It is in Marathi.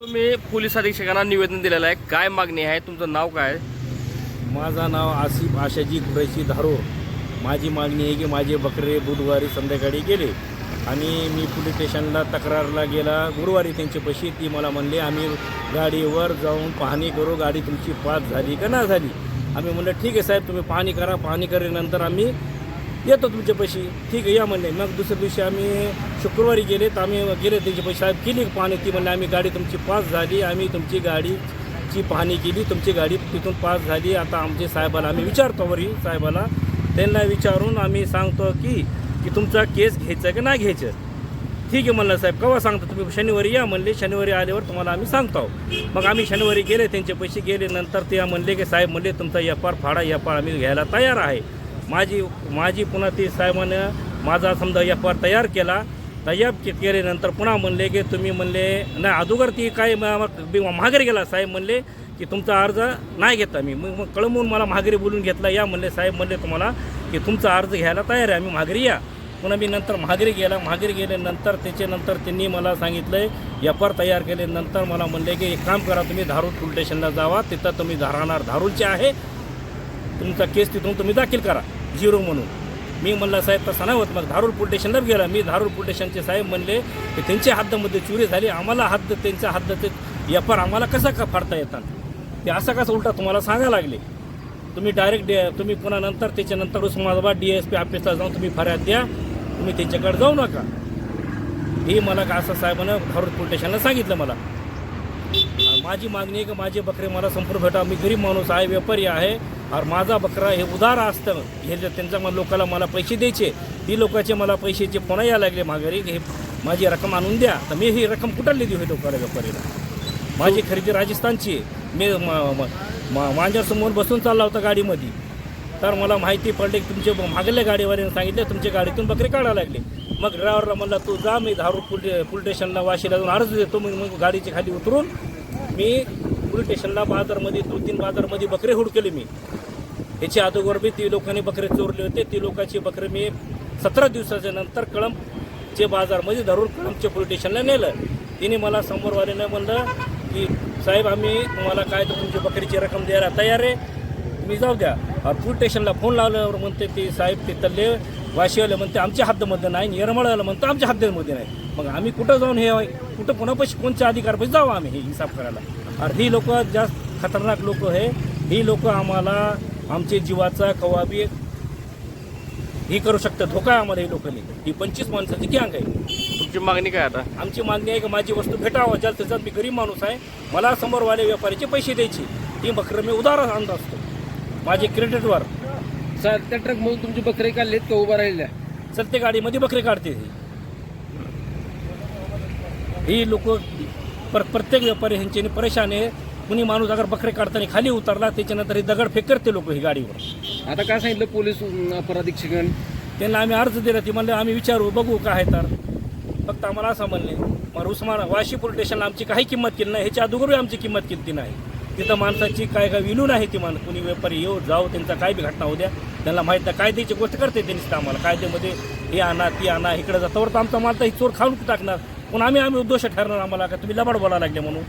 तुम्ही पोलीस अधीक्षकांना निवेदन दिलेलं आहे. काय मागणी आहे? तुमचं नाव काय आहे? माझं नाव आसिफ आशाजी कुरेशी धारो. माझी मागणी आहे की माझे बकरे बुधवारी संध्याकाळी गेले आणि मी पोलीस स्टेशनला तक्रारला गेला. गुरुवारी त्यांची पैसे ती मला म्हणले आम्ही गाडीवर जाऊन पाहणी करू गाडी तुमची पास झाली का ना झाली? आम्ही म्हणलं ठीक आहे साहेब तुम्ही पाहणी करा. पाहणी केल्यानंतर आम्ही येतो तुमचे पैसे. ठीक आहे या म्हणले. मग दुसऱ्या दिवशी आम्ही शुक्रवारी गेले तर आम्ही गेले त्यांचे पैसे. साहेब केली पाहणी ती म्हणले आम्ही गाडी तुमची पास झाली. आम्ही तुमची गाडीची पाहणी केली. तुमची गाडी तिथून पास झाली. आता आमचे साहेबाला आम्ही विचारतो वरी साहेबाला. त्यांना विचारून आम्ही सांगतो की की तुमचा केस घ्यायचा की नाही घ्यायचं? ठीक आहे म्हणलं साहेब. केव्हा सांगता तुम्ही? शनिवारी या म्हणले. शनिवारी आल्यावर तुम्हाला आम्ही सांगतो. मग आम्ही शनिवारी गेले त्यांचे पैसे गेले. नंतर ते म्हणले की साहेब म्हणले तुमचा एफ आर फाडा एफ आर आम्ही घ्यायला तयार आहे. माझी माझी पुन्हा ती साहेबानं माझा समजा एफ आर तयार केला तयार केल्यानंतर पुन्हा म्हणले की तुम्ही म्हणले नाही अगोदर ती काय म- माघारी गेला. साहेब म्हणले की तुमचा अर्ज नाही घेता मी. मग मग कळमून मला माघारी बोलून घेतला. या म्हणले साहेब म्हणले तुम्हाला की तुमचा अर्ज घ्यायला तयार आहे आम्ही माघारी या. पुन्हा मी नंतर माघारी गेला. माघारी गेल्यानंतर त्याच्यानंतर त्यांनी मला सांगितलं एफ आर तयार केल्यानंतर मला म्हणले की एक काम करा तुम्ही धारूर पोलीस स्टेशनला जावा. तिथं तुम्ही राहणार धारूरचे आहे. तुमचा केस तिथून तुम्ही दाखल करा. झिरो म्हणून. मी म्हणला साहेब तर नाही होत. मग धारूर पोलीस स्टेशनला गेला. मी धारूर पोलीस स्टेशनचे साहेब म्हणले की त्यांच्या हद्दमध्ये चोरी झाली. आम्हाला हद्द त्यांच्या हद्दचे एफ आर आम्हाला कसा का फाडता येतात? ते असं कसं उलटा तुम्हाला सांगायला लागले. तुम्ही डायरेक्ट डे तुम्ही पुन्हा नंतर त्याच्यानंतर उस्मानाबाद डी एस पी ऑफिसला जाऊन तुम्ही फर्याद द्या. तुम्ही त्यांच्याकडे जाऊ नका. हे मला का असं साहेबानं धारूर पोलीस स्टेशनला सांगितलं मला. माझी मागणी आहे की माझे बकरे मला संपूर्ण भेटा. मी गरीब माणूस आहे व्यापारी आहे. और माझा बकरा हे उदार असतं. हे जर त्यांच्या मला लोकाला मला पैसे द्यायचे ती लोकांचे मला पैशाचे पुन्हा यायला लागले. माघारी की हे माझी रक्कम आणून द्या. तर मी ही रक्कम कुठं लिहिली हे लोकांना व्यापारीला? माझी खरेदी राजस्थानची मी म- बसून चालला होता गाडीमध्ये. तर मला माहिती पडली की तुमचे मागल्या गाडीवाल्याने सांगितलं तुमच्या गाडीतून बकरे काढायला लागले. मग ड्रायव्हरला म्हणला तू जा मी धारू पुल पुलटेशनला स्टेशनला वाशीला जाऊन अर्ज देतो. मग मग गाडीच्या खाली उतरून मी पोलीस स्टेशनला बाजारमध्ये दोन तीन बाजारमध्ये बकरे हुडकले मी. याच्या अगोदर बी ती लोकांनी बकरे चोरले होते. ती लोकांची बकरे मी सतरा दिवसाच्या नंतर कळंबचे बाजारमध्ये धरून कळंबच्या पोलीस स्टेशनला नेलं. तिने मला समोरवाल्यानं म्हणलं की साहेब आम्ही तुम्हाला काय तर तुमची बकरीची रक्कम द्यायला तयार आहे. तुम्ही जाऊ द्या. पोलीस स्टेशनला फोन लावल्यावर म्हणते ती साहेब ते तल्ले वाशीवाले म्हणते आमच्या हद्दमध्ये नाही येरमळाला म्हणतो आमच्या हद्दीमध्ये नाही. मग आम्ही कुठं जाऊन हे कुठं कोणापाशी कोणत्या अधिकारापाशी जाऊ आम्ही हे हिसाब करायला. आणि ही लोक जास्त खतरनाक लोक आहे ही लोक आम्हाला आमचे जीवाचा कवाबी ही करू शकतात. धोका आहे आम्हाला ही लोकांनी. ही पंचवीस माणसाची गँग आहे. तुमची मागणी काय आता? आमची मागणी आहे की माझी वस्तू भेटावं. जास्त जास्त मी गरीब माणूस आहे मला समोरवाले व्यापारीचे पैसे द्यायचे. ती बकरं मी उदार आणत असतो माझे क्रेडिटवर सर त्या ट्रक मधून तुमचे बकरे काढलेत का उभा राहिल्या? चलते गाडीमध्ये बकरे काढते ही. ही लोक पर प्रत्येक व्यापारी ह्यांच्याने परेशान आहे. कुणी माणूस अगर बकरे काढताना खाली उतरला त्याच्यानंतर हे दगड फेक करते लोक ही गाडीवर. आता काय सांगितलं पोलीस अं, अपर अधीक्षकांनी त्यांना आम्ही अर्ज दिला ती म्हणले आम्ही विचारू बघू काय आहे तर. फक्त आम्हाला असं म्हणले मग उस्मान वाशी पोलीस स्टेशनला आमची काही किंमत केली नाही ह्याच्या अगोदर आमची किंमत केली नाही. तिथं माणसाची काय काय विलू नाही ती माणूस. कुणी व्यापारी येऊ जाऊ त्यांचा काय बी घटना होऊ द्या. त्यांना माहीत नाही कायद्याची गोष्ट करते त्यांनी आम्हाला. कायद्यामध्ये हे आणा ती आणा इकडे जातावर तर आमचा माल तर ही चोर खाऊन टाकणार. पण आम्ही आम्ही उद्दोष ठरणार आम्हाला का तुम्ही लबाड बोलायला लागले म्हणून.